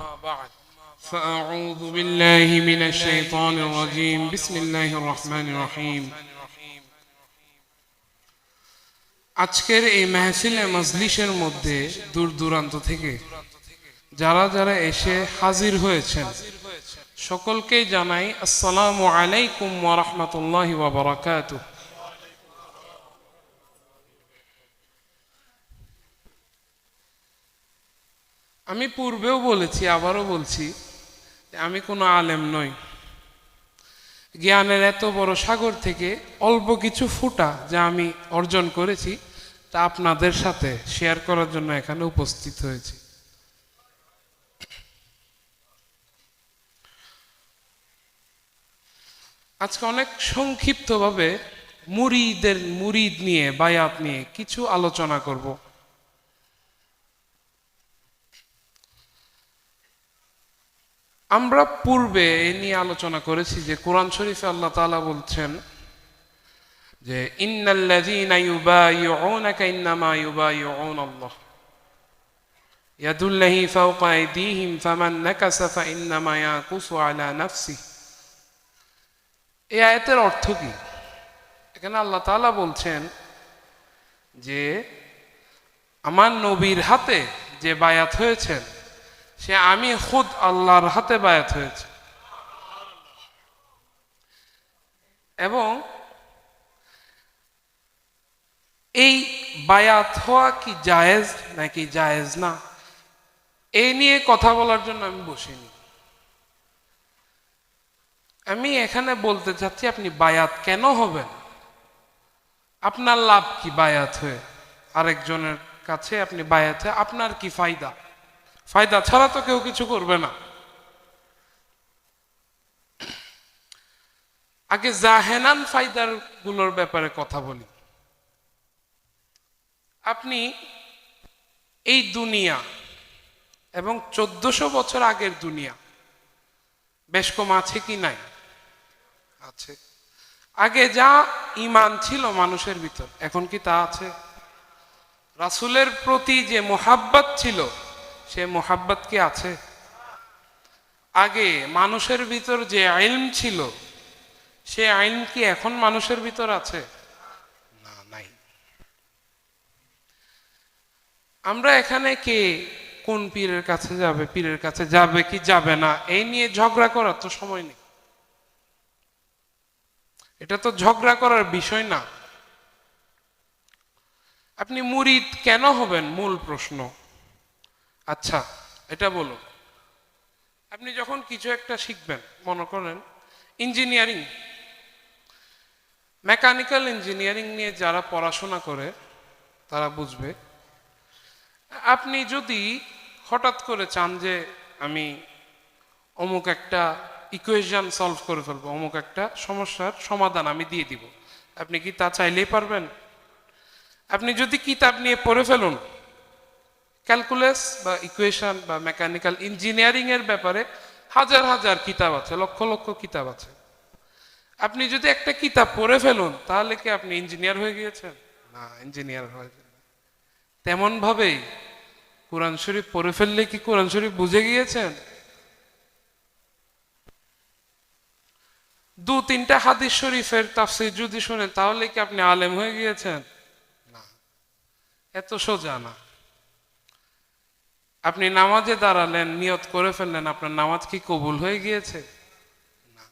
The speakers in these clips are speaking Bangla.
بعد فأعوذ بالله من الشيطان الرجيم بسم الله الرحمن الرحيم আজকের এই মাহফিলে মজলিসের মধ্যে দূর দূরান্ত থেকে যারা যারা এসে হাজির হয়েছেন সকলকেই জানাই আসসালামু আলাইকুম ওয়া রাহমাতুল্লাহি ওয়া বারাকাতুহু আমি পূর্বেও বলেছি, আবারও বলছি আমি কোনো আলেম নই। জ্ঞানের এত বড় সাগর থেকে অল্প কিছু ফুটা যা আমি অর্জন করেছি, তা আপনাদের সাথে শেয়ার করার জন্য এখানে উপস্থিত হয়েছি। আজকে অনেক সংক্ষিপ্তভাবে মুরিদের, মুরিদ নিয়ে, বায়াত নিয়ে কিছু আলোচনা করব। আমরা পূর্বে এ নিয়ে আলোচনা করেছি যে কোরআন শরীফে আল্লাহ তাআলা বলছেন যে এই আয়াতের অর্থ কি? এখানে আল্লাহ তাআলা বলছেন যে, আমার নবীর হাতে যে বায়াত হয়েছেন সে আমি খুদ আল্লাহর হাতে বায়াত হয়েছে। এবং এই বায়াত হওয়া কি জায়েজ নাকি জায়েজ না এই নিয়ে কথা বলার জন্য আমি বসিনি। আমি এখানে বলতে চাচ্ছি, আপনি বায়াত কেন হবেন? আপনার লাভ কি বায়াত হয়ে? আরেকজনের কাছে আপনি বায়াত আপনার কি ফায়দা? ফায়দা ছাড়া তো কেউ কিছু করবে না। আগে জাহেনান ফায়দারগুলোর ব্যাপারে কথা বলি। আপনি এই দুনিয়া এবং চোদ্দশো বছর আগের দুনিয়া বেশ কম আছে কি নাই? আছে। আগে যা ইমান ছিল মানুষের ভিতর এখন কি তা আছে? রাসুলের প্রতি যে মোহাব্বত ছিল সে মোহাব্বত কি আছে? আগে মানুষের ভিতর যে আইন ছিল, সে আইন কি এখন মানুষের ভিতর আছে? না, নাই। আমরা এখানে কে কোন পীরের কাছে যাবে, পীরের কাছে যাবে কি যাবে না, এই নিয়ে ঝগড়া করার তো সময় নেই। এটা তো ঝগড়া করার বিষয় না। আপনি মুরিদ কেন হবেন? মূল প্রশ্ন। আচ্ছা এটা বলুন। আপনি যখন কিছু একটা শিখবেন, মনে করেন, ইঞ্জিনিয়ারিং, মেকানিক্যাল ইঞ্জিনিয়ারিং নিয়ে যারা পড়াশোনা করে, তারা বুঝবে, আপনি যদি হঠাৎ করে চান যে আমি অমুক একটা ইকুয়েশন সলভ করে ফেলব, অমুক একটা সমস্যার সমাধান আমি দিয়ে দিব, আপনি কি তা চাইলেই পারবেন? আপনি যদি কিতাব নিয়ে পড়ে ফেলুন ক্যালকুলাস বা ইকুয়েশন বা মেকানিক্যাল ইঞ্জিনিয়ারিং এর ব্যাপারে হাজার হাজার কিতাব আছে, লক্ষ লক্ষ কিতাব আছে। আপনি যদি একটা কিতাব পড়ে ফেলুন, তাহলে কি আপনি ইঞ্জিনিয়ার হয়ে গিয়েছেন? না ইঞ্জিনিয়ার হয়ে তেমন ভাবেই কোরআন শরীফ পড়ে ফেললে কি কোরআন শরীফ বুঝে গিয়েছেন? দু, তিনটা হাদিস শরীফের তাফসির যদি শুনেন, তাহলে কি আপনি আলেম হয়ে গিয়েছেন? না। এত সোজা না। আপনি নামাজে দাঁড়ালেন, নিয়ত করে ফেললেন, আপনার নামাজ কি কবুল হয়ে গিয়েছে? না।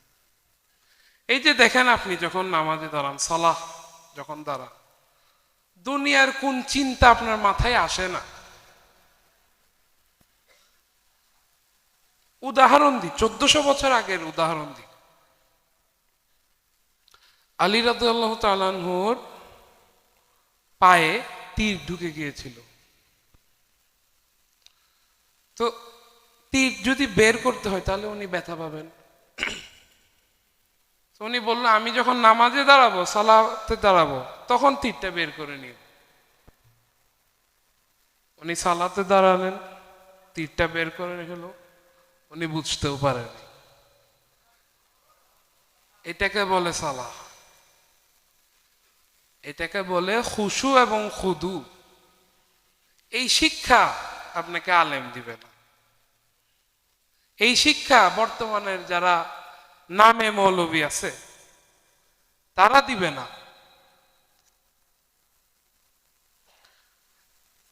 এই যে দেখেন আপনি যখন নামাজে দাঁড়ান, সালাহ যখন দাঁড়ান, দুনিয়ার কোন চিন্তা আপনার মাথায় আসে না। উদাহরণ দি চোদ্দশো বছর আগের উদাহরণ দি আলী রাদ পায়ে তীর ঢুকে গিয়েছিল। তো তীর যদি বের করতে হয়, তাহলে উনি ব্যথা পাবেন। উনি বলল, আমি যখন নামাজে দাঁড়াবো, সালাতে দাঁড়াবো, তখন তীরটা বের করে নিব। উনি সালাতে দাঁড়ালেন, তীরটা বের করে হলো উনি বুঝতেও পারেন এটাকে বলে সালাহ। এটাকে বলে খুশু এবং খুদু। এই শিক্ষা আপনাকে আলেম দিবে না। এই শিক্ষা বর্তমানের যারা নামে মৌলবী আছে, তারা দিবে না।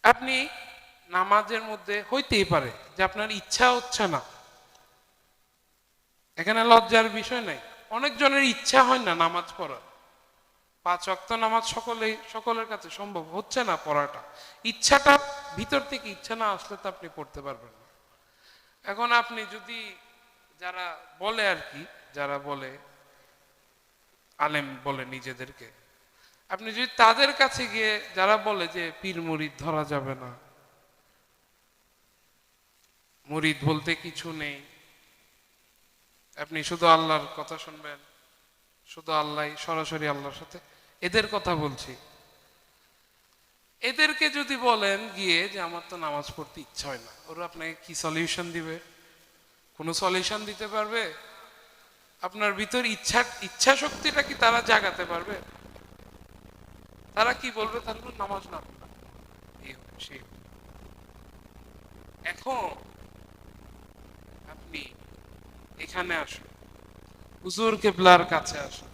আপনি নামাজের মধ্যে হইতেই পারে যে আপনার ইচ্ছা হচ্ছে না। এখানে লজ্জার বিষয় নাই। অনেকজনের ইচ্ছা হয় না নামাজ পড়ার। পাঁচ অক্ত নামাজ সকলেই সকলের কাছে সম্ভব হচ্ছে না পড়াটা। ইচ্ছাটা ভিতর থেকে ইচ্ছা না আসলে তো আপনি পড়তে পারবেন না। এখন আপনি যদি যারা বলে আর কি, যারা বলে, আলেম বলে নিজেদেরকে, আপনি যদি তাদের কাছে গিয়ে যারা বলে যে পীর মুরিদ ধরা যাবে না, মুরিদ বলতে কিছু নেই, আপনি শুধু আল্লাহর কথা শুনবেন, শুধু আল্লাহ সরাসরি আল্লাহর সাথে, এদের কথা বলছি। এদেরকে যদি বলেন গিয়ে যে আমার তো নামাজ পড়তে ইচ্ছা হয় না, ওরা আপনাকে কি সলিউশন দিবে? কোনো সলিউশন দিতে পারবে? আপনার ভিতর ইচ্ছা ইচ্ছা শক্তিটা কি তারা জাগাতে পারবে? তারা কি বলবে? তাহলে নামাজ না। এখন আপনি এখানে আসুন। হুজুর কেবলার কাছে আসুন।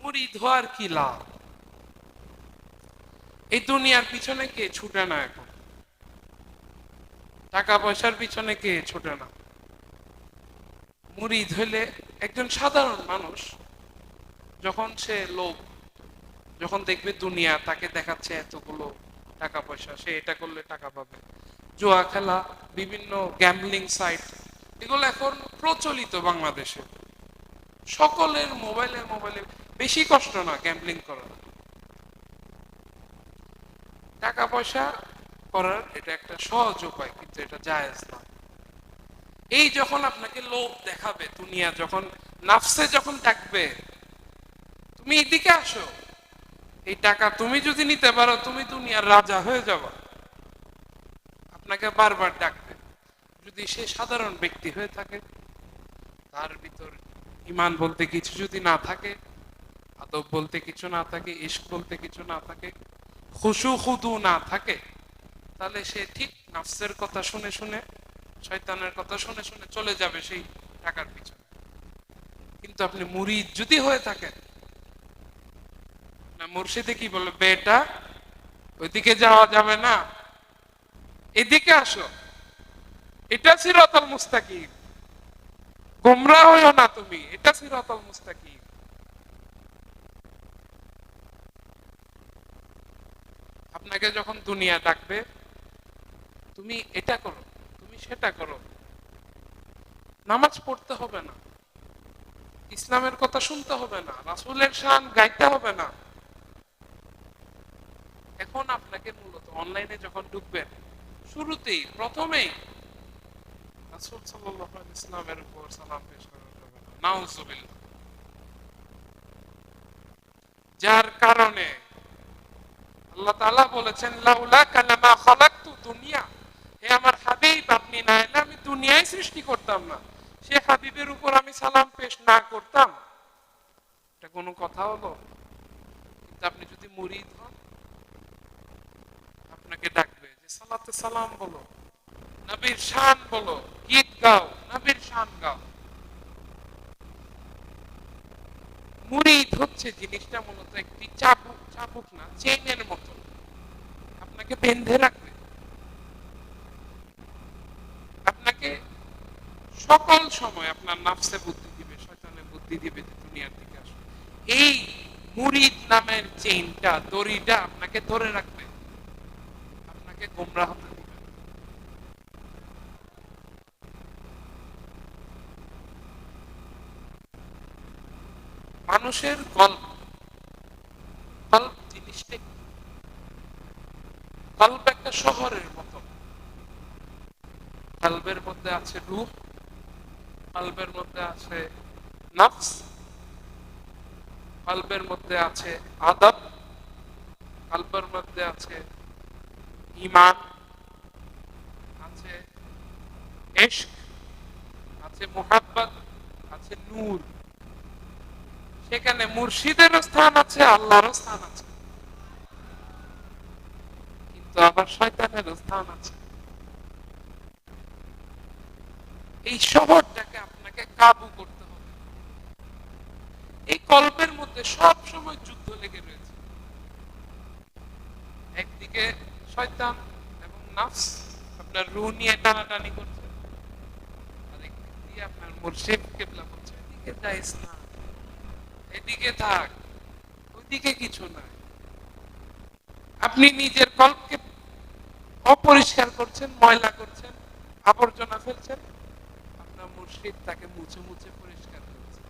মুরিদ হওয়ার কি লাভ? এই দুনিয়ার পিছনে কে ছুটে না এখন? টাকা পয়সার পিছনে কে ছুটে না? মুরিদ হইলে একজন সাধারণ মানুষ, যখন সে লোক যখন দেখবে দুনিয়া তাকে দেখাচ্ছে এতগুলো টাকা পয়সা সে এটা করলে টাকা পাবে। জুয়া খেলা, বিভিন্ন গ্যাম্বলিং সাইট এগুলো এখন প্রচলিত বাংলাদেশে। সকলের মোবাইলে মোবাইলে বেশি কষ্ট না গ্যাম্বলিং করা টাকা পয়সা করার এটা একটা সহজ উপায়, কিন্তু এটা জায়েজ না এই যখন আপনাকে লোভ দেখাবে, দুনিয়া যখন, নাফসে যখন ডাকবে, তুমি এদিকে আসো। এই টাকা তুমি যদি নিতে পারো, তুমি দুনিয়ার রাজা হয়ে যাবে। আপনাকে বারবার ডাকবে। যদি সে সাধারণ ব্যক্তি হয়ে থাকে, তার ভিতর ইমান বলতে কিছু যদি না থাকে, আদব বলতে কিছু না থাকে ইস্ক বলতে কিছু না থাকে খুশু খুদু না থাকে, তাহলে সে ঠিক নাফসের কথা শুনে শুনে, শয়তানের কথা শুনে শুনে চলে যাবে সেই টাকার পিছনে। কিন্তু আপনি মুরিদ যদি হয়ে থাকেন, না মুর্শিদে কি বলে বেটা, ওইদিকে যাওয়া যাবে না, এদিকে আসো, এটা সিরাতাল মুস্তাকিম, গোমরা হইও না তুমি, এটা সিরাতাল মুস্তাকিম। আপনাকে যখন দুনিয়া ডাকবে, তুমি এটা করো, তুমি সেটা করো। নামাজ পড়তে হবে না। ইসলামের কথা শুনতে হবে না, রাসূলের শান গাইতে হবে না। এখন আপনাকে মূলত অনলাইনে যখন ঢুকবেন, শুরুতেই, প্রথমেই রাসূল আলাইহি ইসলামের উপর সালাম পেশ করা যাবে না। যার কারণে তাআলা বলেছেন লাউলা কালামা খালাকতু দুনিয়া। হে আমার হাবিব, আপনি না এলে আমি দুনিয়ায় সৃষ্টি করতাম না। সে হাবিবের উপর আমি সালাম পেশ না করতাম। এটা কোনো কথা হলো? কিন্তু আপনি যদি মুরিদ হন, আপনাকে ডাকবে যে, সালাতে সালাম বলো, নবীর শান বলো, গীত গাও, নবীর শান গাও। মুরিদ হচ্ছে জিনিসটা মূলত একটি চাবুক চাবুক না, চেইনের মতো। আপনাকে বেঁধে রাখবে। আপনাকে সকল সময় আপনার নাফসে বুদ্ধি দিবে, শয়তানে বুদ্ধি দিবে যে দুনিয়ার দিকে আসো। এই মুরিদ নামের চেইনটা দড়িটা আপনাকে ধরে রাখবে। আপনাকে গোমরা হতে দিবে। মানুষের গল্প গল্প জিনিসটা কি? গল্প একটা শহরের মতো কালবের মধ্যে আছে রূপ, কালবের মধ্যে আছে নফস, কালবের মধ্যে আছে আদব, কালবের মধ্যে আছে ইমান আছে এশক আছে মোহাব্বত, আছে নূর সেখানে মুর্শিদেরও স্থান আছে আল্লাহরও স্থান আছে কিন্তু আবার শয়তানেরও স্থান আছে। এই শহরটাকে আপনাকে কাবু করতে হবে। এই কল্পের মধ্যে সব সময় যুদ্ধ লেগে রয়েছে। একদিকে শয়তান এবং নাফস আপনার রু নিয়ে টানাটানি করছে দিয়ে আপনার মুর্শিদ কেবলা বলছে, এদিকে যাইস না, এদিকে থাক, ওইদিকে কিছু না আপনি নিজের কল্পকে অপরিষ্কার করছেন, ময়লা করছেন, আবর্জনা ফেলছেন। আপনার মুর্শিদ তাকে মুছে মুছে পরিষ্কার করছে।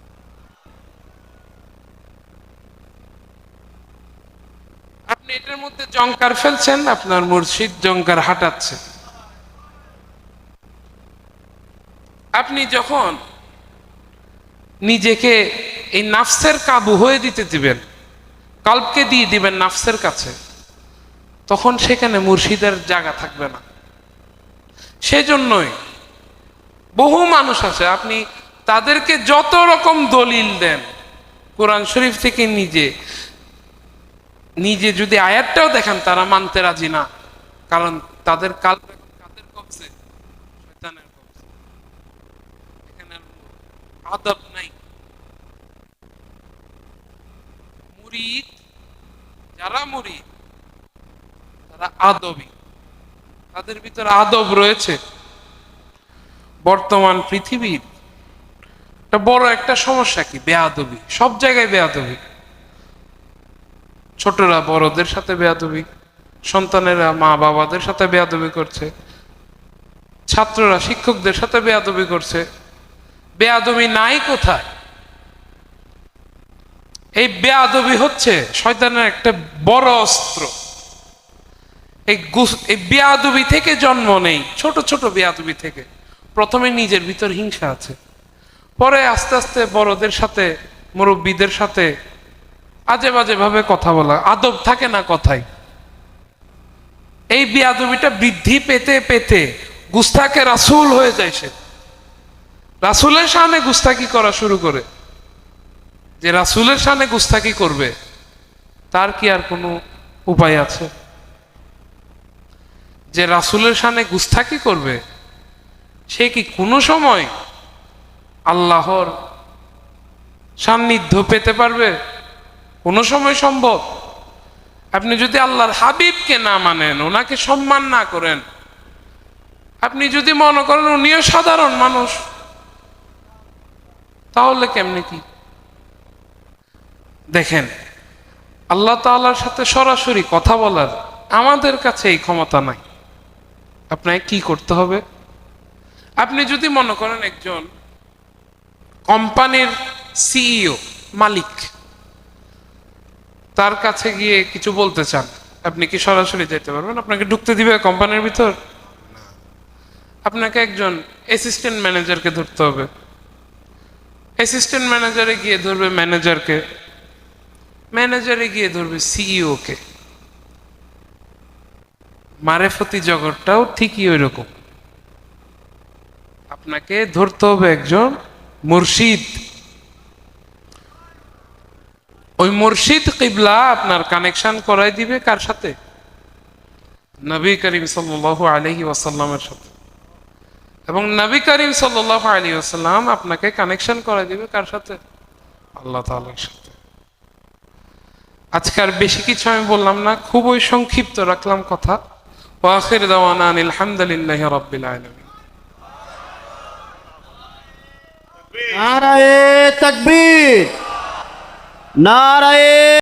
আপনি এটার মধ্যে জঙ্কার ফেলছেন, আপনার মুর্শিদ জঙ্কার হাঁটাচ্ছে। আপনি যখন নিজেকে এই নাফসের কাবু হয়ে দিতে দিবেন, কল্পকে দিয়ে দিবেন নাফসের কাছে। তখন সেখানে মুর্শিদের জায়গা থাকবে না। সেজন্যই বহু মানুষ আছে, আপনি তাদেরকে যত রকম দলিল দেন, কোরআন শরীফ থেকে নিজে নিজে যদি আয়াতটাও দেখেন, তারা মানতে রাজি না, কারণ তাদের কাল কাদের এখানে আদব নাই। মুরিদ, যারা মুরিদ তারা আদবি। তাদের ভিতরে আদব রয়েছে। বর্তমান পৃথিবীর একটা বড় একটা সমস্যা কি? বেয়াদবি। সব জায়গায় বেয়াদবি। ছোটরা বড়দের সাথে বেয়াদবি, সন্তানেরা মা বাবাদের সাথে বেয়াদবি করছে, ছাত্ররা শিক্ষকদের সাথে বেয়াদবি করছে। বেয়াদবি নাই কোথায়? এই বেয়াদবি হচ্ছে শয়তানের একটা বড় অস্ত্র। এই এই বেয়াদবি থেকে জন্ম নেই, ছোট ছোট বেয়াদবি থেকে। প্রথমে নিজের ভিতর হিংসা আছে। পরে আস্তে আস্তে বড়দের সাথে, মুরব্বীদের সাথে আজে বাজে ভাবে কথা বলা। আদব থাকে না কথাই এই বেয়াদবিটা বৃদ্ধি পেতে পেতে গুস্তাকে রাসূল হয়ে যায় সে। রাসূলের সামনে গুস্তাকি করা শুরু করে। যে রাসূলের সামনে গুস্তাকি করবে, তার কি আর কোনো উপায় আছে? যে রাসূলের সামনে গুস্তাকি করবে, সে কি কোনো সময় আল্লাহর সান্নিধ্য পেতে পারবে? কোনো সময় সম্ভব? আপনি যদি আল্লাহর হাবিবকে না মানেন, ওনাকে সম্মান না করেন, আপনি যদি মনে করেন উনিও সাধারণ মানুষ, তাহলে কেমনে কি? দেখেন, আল্লাহ তাআলার সাথে সরাসরি কথা বলার আমাদের কাছে এই ক্ষমতা নাই। আপনাকে কি করতে হবে? আপনি যদি মনে করেন একজন কোম্পানির সিইও, মালিক, তার কাছে গিয়ে কিছু বলতে চান, আপনি কি সরাসরি যেতে পারবেন? আপনাকে ঢুকতে দিবে কোম্পানির ভিতর? আপনাকে একজন অ্যাসিস্ট্যান্ট ম্যানেজারকে ধরতে হবে। অ্যাসিস্ট্যান্ট ম্যানেজারে গিয়ে ধরবে ম্যানেজারকে ম্যানেজারে গিয়ে ধরবে সিইও কে মারেফতি জগৎটাও ঠিকই ওই রকম আপনাকে ধরতে হবে একজন মুর্শিদ। ওই মুর্শিদ কিবলা আপনার কানেকশন করাই দিবে কার সাথে? নবী করিম সাল্লাল্লাহু আলাইহি ওয়াসাল্লামের সাথে। এবং নবী করিম সাল্লাল্লাহু আলাইহি ওয়াসাল্লাম আপনাকে কানেকশন করাই দিবে কার সাথে? আল্লাহ তাআলার সাথে। আজকে আর বেশি কিছু আমি বললাম না, খুবই সংক্ষিপ্ত রাখলাম কথা। ওয়াখির দাওয়ানা আনিল হামদুলিল্লাহি রাব্বিল আলামিন নারায়ে তকবীর নারায়ে